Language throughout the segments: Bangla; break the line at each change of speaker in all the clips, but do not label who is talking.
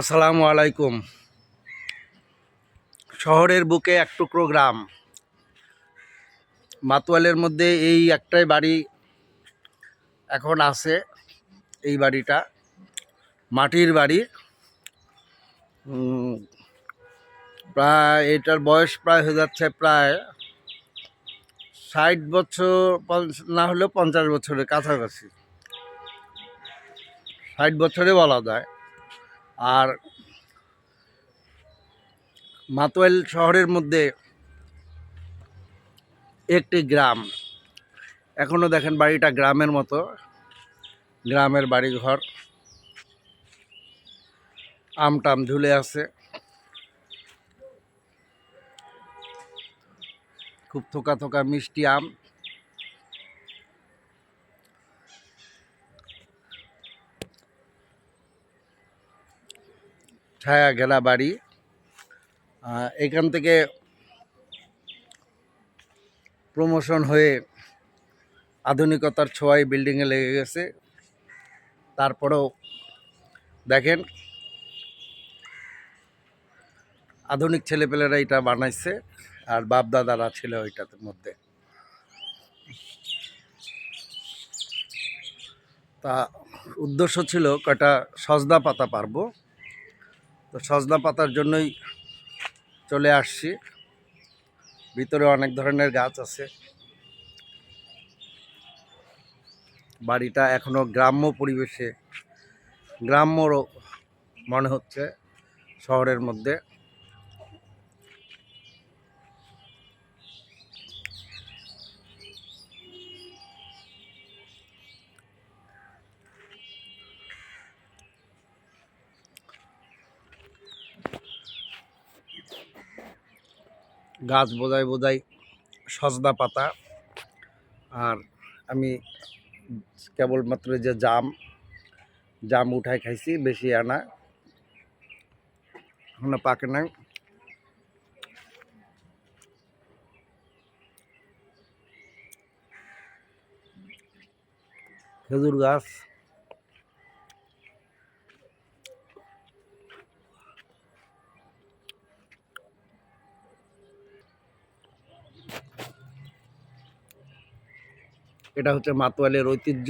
আসসালামু আলাইকুম। শহরের বুকে এক টুকরো গ্রাম। মাতোয়ালের মধ্যে এই একটাই বাড়ি এখন আছে, এই বাড়িটা। মাটির বাড়ি। প্রায় এটার বয়স প্রায় হয়ে যাচ্ছে প্রায় ষাট বছর না হলেও পঞ্চাশ বছরের কাছাকাছি। ষাট বছরে বলা যায়। আর মাতোয়াল শহরের মধ্যে একটি গ্রাম। এখনও দেখেন বাড়িটা গ্রামের মতো, গ্রামের বাড়িঘর। আম টাম ঝুলে আছে। খুব থোকা থোকা মিষ্টি আম। ছায়া ঘেরা বাড়ি। এখান থেকে প্রমোশন হয়ে আধুনিকতার ছোঁয়ায় বিল্ডিংয়ে লেগে গেছে। তারপরেও দেখেন, আধুনিক ছেলেপেলেরা এটা বানাইছে আর বাপ দাদারা ছিল ওইটার মধ্যে। তা উদ্দেশ্য ছিল কয়টা সজদা পাতা পারব। তো সজনা পাতার জন্যই চলে আসছি। ভিতরে অনেক ধরনের গাছ আছে। বাড়িটা এখনও গ্রাম্য পরিবেশে, গ্রাম্যরও মনে হচ্ছে শহরের মধ্যে। গাছ বোঝাই বোঝাই সজনা পাতা। আর আমি কেবলমাত্র যে জাম জাম উঠাই খাইছি, বেশি আনা। এখনও পাকে নাই। খেজুর গাছ। এটা হচ্ছে মাতোয়ালের ঐতিহ্য।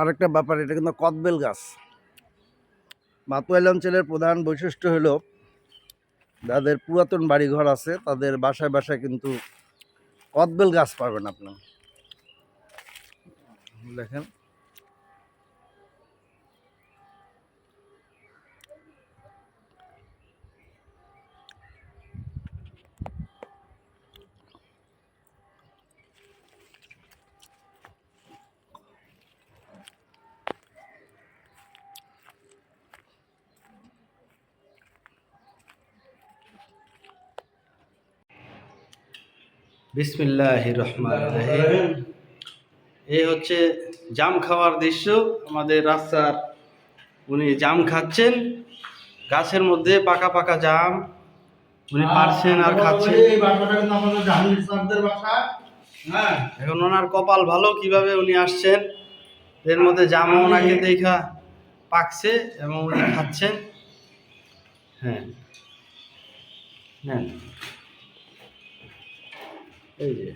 আরেকটা ব্যাপার, এটা কিন্তু কদবেল গাছ। মাতোয়াল অঞ্চলের প্রধান বৈশিষ্ট্য হলো, যাদের পুরাতন বাড়িঘর আছে, তাদের বাসায় বাসায় কিন্তু কদবেল গাছ পাবেন আপনার দেখেন।
বিসমিল্লাহ রহমান রহিম। এই হচ্ছে জাম খাওয়ার দৃশ্য। আমাদের রাস্তার উনি জাম খাচ্ছেন। গাছের মধ্যে পাকা পাকা জাম উনি পারছেন আর খাচ্ছেন। এখন ওনার কপাল ভালো কীভাবে উনি আসছেন। এর মধ্যে জাম ওনাকে দেখা পাকছে এবং উনি খাচ্ছেন। হ্যাঁ। হ্যাঁ এই যে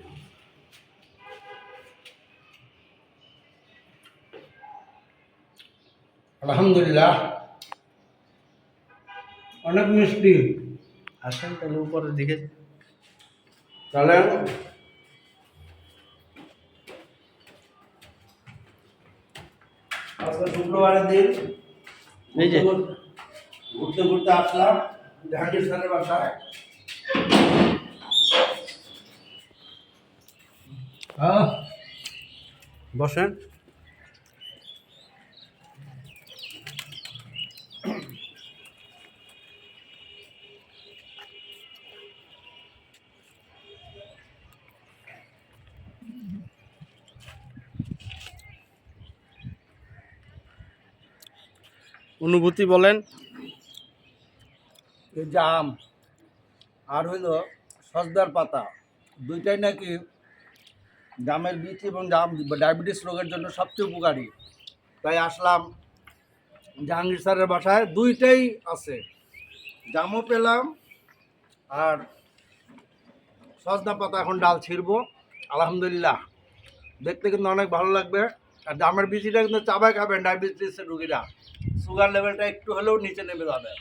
আলহামদুলিল্লাহ অনেক মিষ্টি
আসেন তাহলে উপরের দিকে
তাহলে আজকে শুক্রবারের দিন
এই যে
ঘুরতে ঘুরতে আসলাম জাহাঙ্গীর স্যারের বাসায়
বসেন। অনুভূতি বলেন।
জাম আর হইল সজদার পাতা দুইটাই নাকি জামের বীজ এবং জাম ডায়াবেটিস রোগের জন্য সবচেয়ে উপকারী। তাই আসলাম জাহাঙ্গীর স্যারের বাসায়। দুইটাই আছে। জামও পেলাম আর সজনা পাতা এখন ডাল ছিঁড়বো। আলহামদুলিল্লাহ। দেখতে কিন্তু অনেক ভালো লাগবে। আর জামের বীজটা কিন্তু চাবাই খাবেন ডায়াবেটিসের রুগীরা। সুগার লেভেলটা একটু হলেও নিচে নেমে যাবে।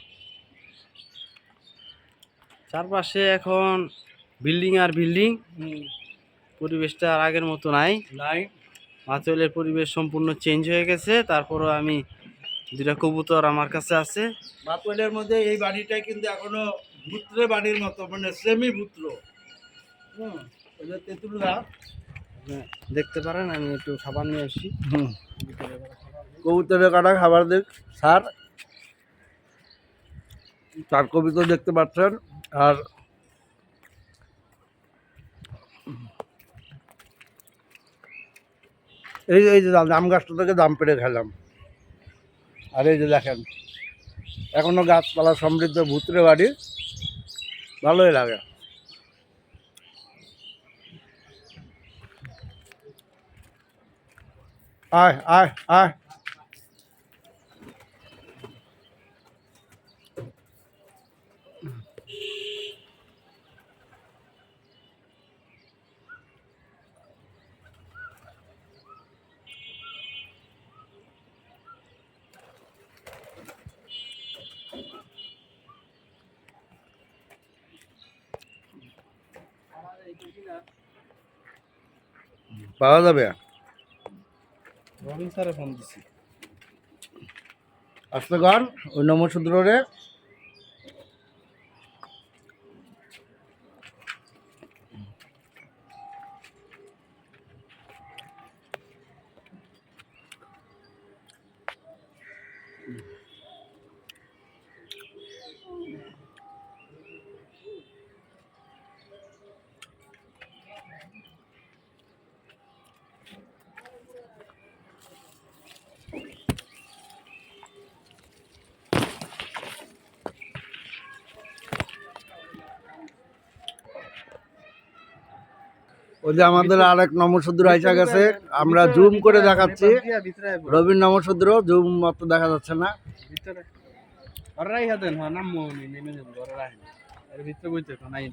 চারপাশে এখন বিল্ডিং আর বিল্ডিং। পরিবেশটা আর আগের মতো নাই।
নাই।
মাতুয়েলের পরিবেশ সম্পূর্ণ চেঞ্জ হয়ে গেছে তারপরও আমি দুটা কবুতর আমার কাছে আছে।
মাতোয়ালের মধ্যে এই বাড়িটাই কিন্তু এখনও ভূত্রে বাড়ির মতো মানে সেমি ভূত্র হুম ওই যে তেঁতুল
দেখতে পারেন আমি একটু খাবার নিয়ে আসি।
হুম। কবুতরের কাটা খাবার দেখ স্যার তার কবিতা দেখতে পাচ্ছেন আর এই এই যে জাম গাছটা থেকে দাম পেড়ে খেলাম। আর এই যে দেখেন এখনও গাছপালা সমৃদ্ধ ভূতরে বাড়ি। ভালোই লাগে। আয় আয় আয়। পাওয়া যাবে?
আসলে স্যারে ফোন দিছি।
আসতে গান ওই নম্বর নমসূদ্রে ওই যে আমাদের আরেক নমসূদ্র আইসা গেছে আমরা জুম করে দেখাচ্ছি। রবীন নমসূদ্র জুম মতো দেখা যাচ্ছে না।
ভিতরে। ঘরে রাইখা দেন হ্যাঁ নামবো উনি নেমে যান ঘরে রাখেন এর ভিতরে বইতে তো নাই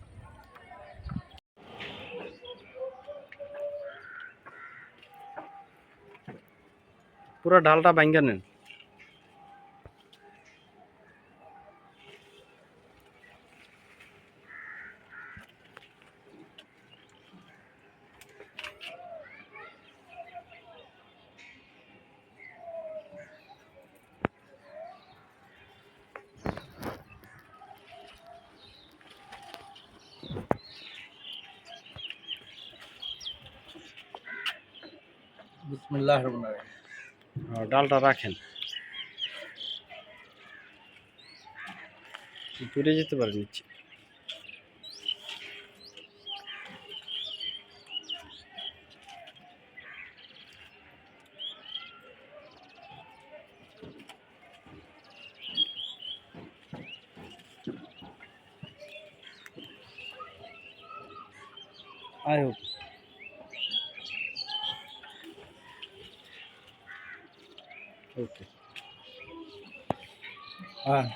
পুরো ডালটা ভাঙ্গা নেন
বিসমিল্লাহ
ডালটা রাখেন। পুড়ে যেতে পারে নিচে। আয় হোক।
হ্যাঁ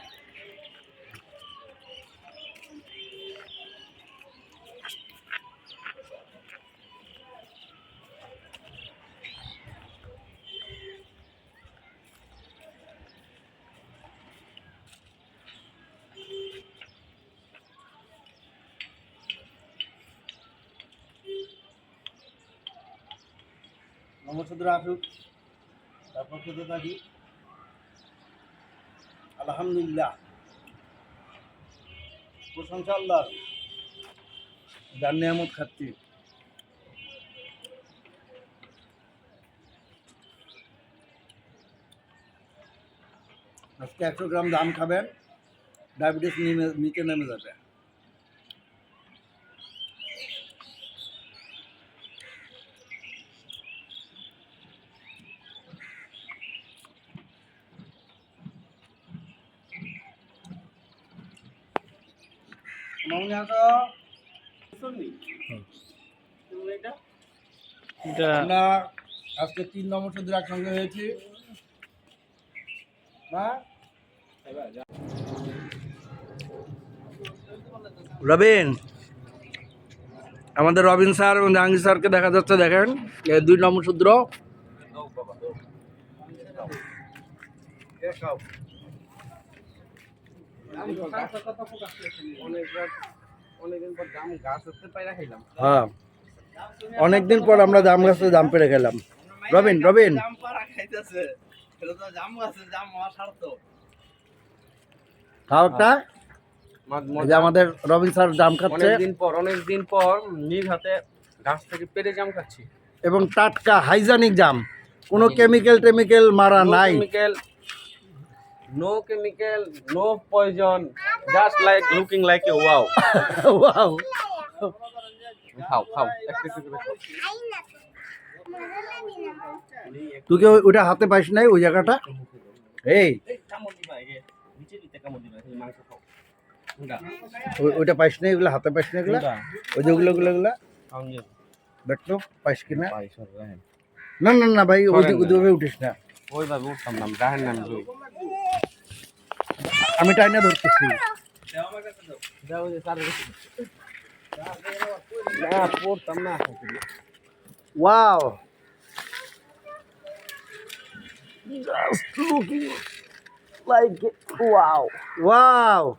নমসূদ্র আসুক তারপর খেতে থাকি আলহামদুলিল্লাহ। প্রশংসা আল্লাহ যার নিয়ামত খাচ্ছি আজকে একশো গ্রাম দাম খাবেন, ডায়াবেটিস নিচে নেমে যাবে। আমরা আজকে তিন নম্বর শুধু একসঙ্গে হয়েছি। রবিন আমাদের রবিন স্যার এবং জাহাঙ্গীর স্যারকে দেখা যাচ্ছে দেখেন। দুই নম্বর সূত্র। হ্যাঁ। অনেকদিন পর আমরা জাম গাছে জাম পেরে খেলাম। রবিন রবিন। খাও একটা। যে আমাদের রবিন স্যার জাম খাচ্ছে।
অনেকদিন পর অনেকদিন পর নিজ হাতে গাছ থেকে পেরে জাম খাচ্ছি।
এবং টাটকা হাইজানিক জাম। কোনো কেমিক্যাল টেমিক্যাল মারা নাই।
Chemical no chemical no poison just like looking like a wow
wow
খাও খাও একটু একটু করে খাও।
তুই কি ওই- ওইটা হাতে পাইস নাই ওই জায়গাটা এই
কামড় দিবা এই যে নিচে দিতে কামড় দিবা এই মাংস খাও হুঙ্গা
ওই- ওইটা পাইস নাই এগুলো হাতে পাইস না এগুলো
হুঙ্গা
ওই যে ওগুলো ওগুলো ওগুলো
খাও নিয়ে
দেখতো পাইস কিনা
পাই সর রাহেন
না না না ভাই ওই
সরেন না।
ওইভাবে উঠিস না
ওইভাবে উঠতাম না রাহেন নাম ধরি
আমি টাইনা ধরতেছি
দাও যে স্যার না পড়তাম না
wow Just looking like it. Wow. Wow.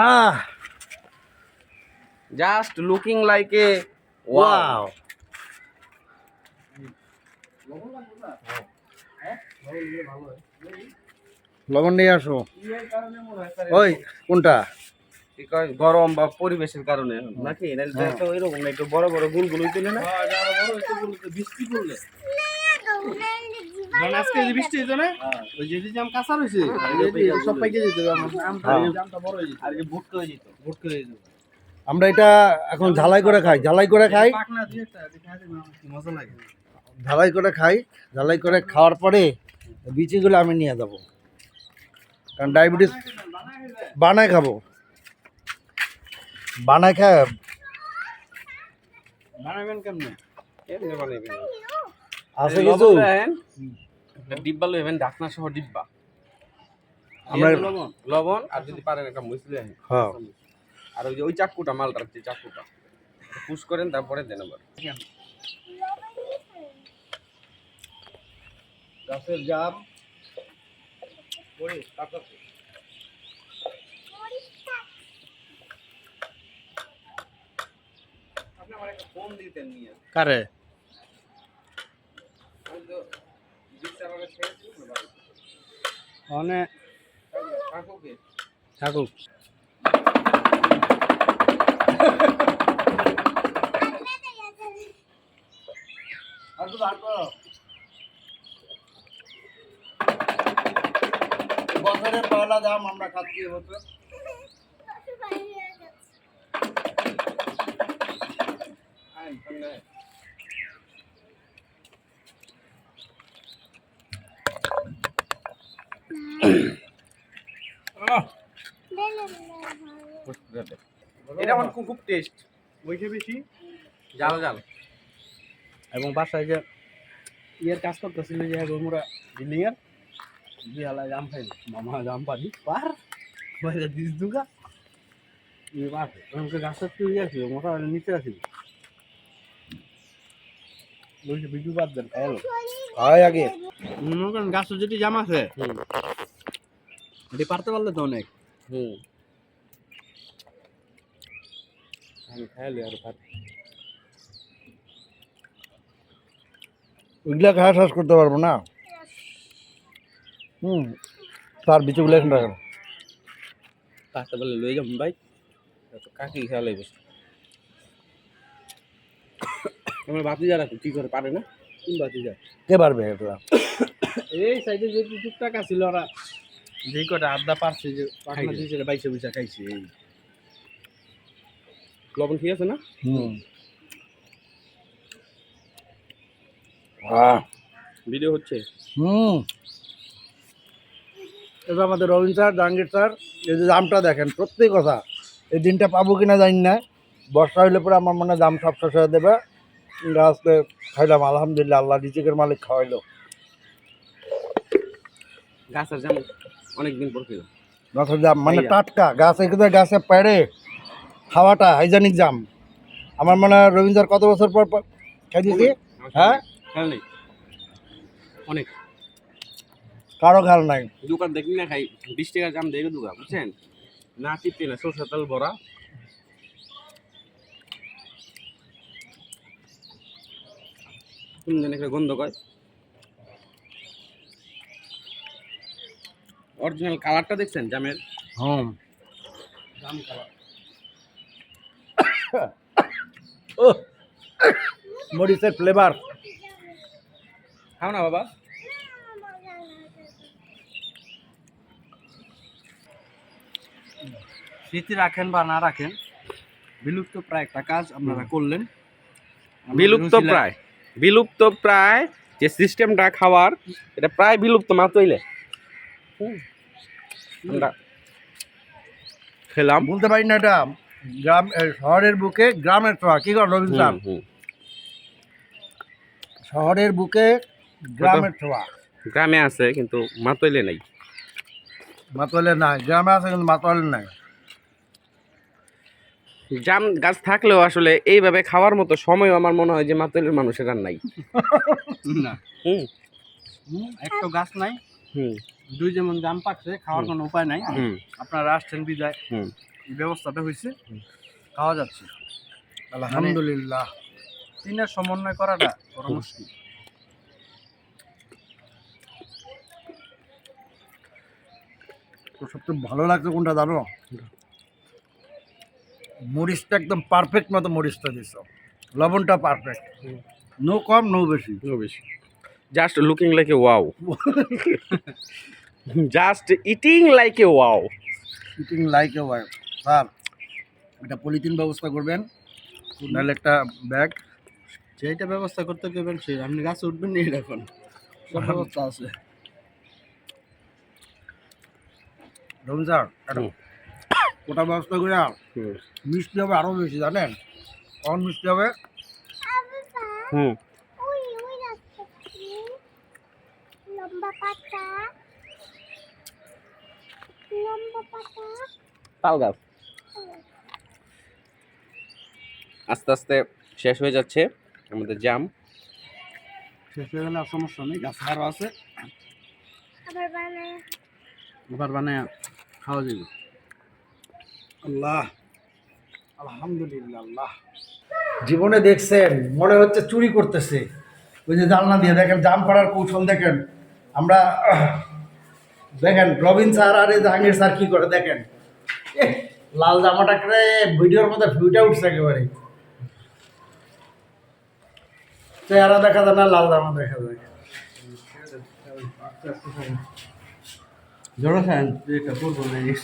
Ah,
just looking like a
wow. লবণ নিয়ে আসো। ওই কোনটা?
গরম বা পরিবেশের কারণে। নাকি? এরকম না একটু বড় বড় গুলগুলো হইতেলে না?
বৃষ্টি পড়লে আজকে বৃষ্টি হয়েছে না? ওই যে জাম কাঁচা রয়েছে সব পাইকে যেতে হবে আমার আমটা
হ্যাঁ।
জামটা বড় হয়ে যেত।
আর কি ভুট যেত।
ভোট করে যেত।
আমরা এটা এখন ঝালাই করে খাই ঝালাই করে খাই। ঝালাই করে খাই ঝালাই করে খাওয়ার পরে বিচিগুলো আমি নিয়ে যাব। কারণ ডায়াবেটিস বানায় খাব। বানায় খায়।
বানাবেন কেমনে?
আছে কিছু?
লবণ ডিব্বা লইবেন ঢাকনা সহ ডিব্বা।
আমরা
লবণ।
লবণ আর যদি পারেন একটা
হ্যাঁ।
আর ওই যে ওই চাকুটা মালটার যে চাকুটা পুশ করেন তারপরে দেন আবার।
গাছের জাম।
আপনি আমার একটা ফোন দিতেন নিয়ে।
কারে?
ওই তো
জাম আমরা খাচ্ছি।
এটা আমার খুব টেস্ট জাল জাল।
এবং বাসায় যে ইয়ের কাজ করতেছিল যে আমরা বিল্ডিং এর বিহালা জাম খাই মামা জাম পানি পার বাইরে দিস দুগা ইয়ে পার আমাকে গাছের তুই ইয়ে ছিল মোটা নিচে আছিল বলছি বিজু বাদ দেন খাইলো
হয় আগে
মনে করেন গাছের যেটি জাম আছে
হুম
এটি পারতে পারলে তো অনেক
হুম আমি খাইলে আর ভাত
ওইগুলা খাওয়া শেষ করতে পারব না হুম তার বিচুগুলো এখন রাখেন।
কাটতে বলে লই যাম ভাই? কাকি খেয়ালাই বসে আমার বাতি যারা কি করে পারে না?
কোন বাতি যায়
কে পারবে এটা?
এই সাইডে যে টুকটাক আছিল ওরা যে কটা আড্ডা পারছে যে পাখনা। দিয়েছিল বাইশে বৈশা খাইছে এই।
লবণ ঠিক আছে না?
হুম।
ভিডিও হচ্ছে?
হুম। এটা আমাদের রবীন্দ্র স্যার জাহাঙ্গীর স্যার এই যে দামটা দেখেন সত্যি কথা এই দিনটা পাবো কিনা জানি না। বর্ষা হইলে পরে আমার মনে দাম সব শেষ হয়ে দেবে। আজকে খাইলাম আলহামদুলিল্লাহ আল্লাহ রিজিকের মালিক খাওয়াইলো।
গাছের যেমন অনেকদিন পর
গাছের জাম মানে। টাটকা গাছ এখানে গাছে পেড়ে খাওয়াটা হাইজেনিক জাম। আমার মনে হয় রবীন্দ্র কত বছর পর পর খাই দিয়েছি হ্যাঁ?
অনেক।
কারও খেয়াল নাই।
দোকান দেখি না খাই? বিশ টাকা জাম দেখে দোকান বুঝছেন? না টিপতে না সরষের তেল ভরা। কোন একটা গন্ধ কয়? অরিজিনাল কালারটা দেখছেন জামের?
হুম।
দাম খারাপ
ও মরিচের ফ্লেভার
খাও না বাবা।
স্মৃতি রাখেন বা না রাখেন বিলুপ্ত প্রায় একটা কাজ আপনারা করলেন।
বিলুপ্ত প্রায়। বিলুপ্ত প্রায় যে সিস্টেমটা খাওয়ার এটা প্রায় বিলুপ্ত মাত্রইলে আমরা খেলাম।
বলতে পারি না এটা গ্রাম শহরের বুকে গ্রামের ছোঁয়া কি কর রবীন্দ্র স্যার? শহরের বুকে গ্রামের ছোঁয়া
গ্রামে আছে কিন্তু মাতইলে নাই।
মাতোয়ালের নাই গ্রামে আছে কিন্তু মাতোয়ালের নাই।
জাম গাছ থাকলেও আসলে এইভাবে খাওয়ার মতো সময় আমার মনে হয় যে মাতইলের মানুষের আর নাই।
না।
হুম।
হুম, একটা গাছ নাই।
হুম।
দুই যেমন জাম পাকছে খাওয়ার কোনো উপায় নাই। আপনারা আসছেন বিদায়।
হুম।
ব্যবস্থাটা হয়েছে। খাওয়া যাচ্ছে।
আলহামদুলিল্লাহ।
তিনের সমন্বয় করাটা বড় মুশকিল।
তো সবচেয়ে ভালো লাগছে কোনটা জানো? মরিচটা একদম পারফেক্ট মতো মরিচটা দিছ। লবণটা পারফেক্ট নো কম নো বেশি।
নো বেশি। Just looking like a wow just eating like
a wow eating like a wow sir একটা পলিথিন ব্যবস্থা করবেন নাহলে একটা ব্যাগ
যেটা ব্যবস্থা করতে গেবেন সে আপনি গাছে উঠবেন নিয়ে রাখুন সব ব্যবস্থা আছে।
হুম।
ওটা ব্যবস্থা করে
হুম।
মিষ্টি হবে আরও বেশি জানেন? কখন মিষ্টি হবে?
হুম। তাল গাছ আস্তে আস্তে শেষ হয়ে যাচ্ছে আমাদের জাম।
শেষ হয়ে গেলে আর সমস্যা নেই গাছ আরও আছে।
আবার বানায়।
এবার বানায় খাওয়া যাবে।
আল্লাহ। আলহামদুলিল্লাহ। আল্লাহ জীবনে দেখছেন মনে হচ্ছে চুরি করতেছে। ওই যে জানলা দিয়ে দেখেন জাম করার কৌশল দেখেন। আমরা দেখেন রবিন স্যার আর এই জাহাঙ্গীর স্যার কি করে দেখেন? লাল জামাটা করে ভিডিওর মধ্যে ভিউটা উঠছে একেবারে। চেহারা দেখা যায় না লাল জামা দেখা যায়।
জড়ো খান যেটা পূর্ব নিয়ে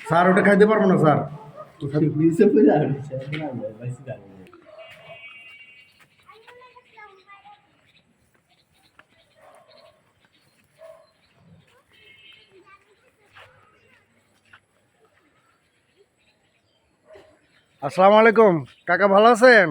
স্যার ওটা খাইতে পারব না স্যার? আসসালামু আলাইকুম। কাকা ভালো আছেন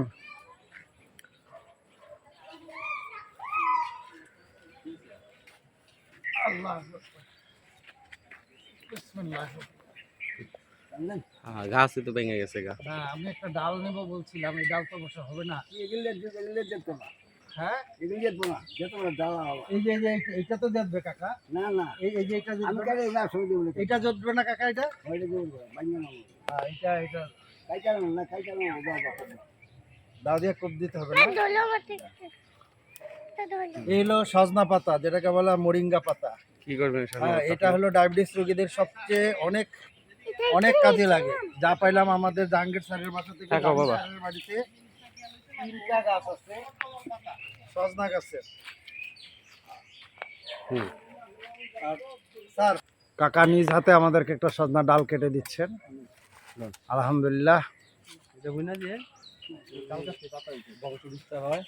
হ্যাঁ গাছই তো ভেঙে গেছে গা।
না আমি একটা ডাল নেব বলছিলাম এই ডাল তো বসে হবে না।
এগুলো এগুলো যেত না।
হ্যাঁ?
এগুলো যেত না যেত না জ্বালা
এই যে এই যে এইটা- এইটা তো যাবে কাকা।
না না।
এই এই যে এটা
আমি
জুটবে
কাকে শুনে দেবো
এটা জুটবে না কাকা এটা?
ওইটা দেবো বানিয়ে নেব।
হ্যাঁ, এটা এটা।
কাইটা না কাইটা না বাবা
দাও দিয়ে কোপ দিতে হবে না?
দোলো
এই হলো সজনা পাতা যেটাকে বলা মরিঙ্গা পাতা।
কি করবেন
হ্যাঁ এটা হলো ডায়াবেটিস রোগীদের সবচেয়ে অনেক অনেক কাজে লাগে। যা পাইলাম আমাদের জাহাঙ্গীর স্যারের বাসা থেকে। স্যারের বাড়িতে তিনটা গাছ আছে সজনা গাছের।
হুম।
আর স্যার কাকা নিজ হাতে আমাদেরকে একটা সজনা ডাল কেটে দিচ্ছেন। আলহামদুলিল্লাহ।
যে কালকে হয়।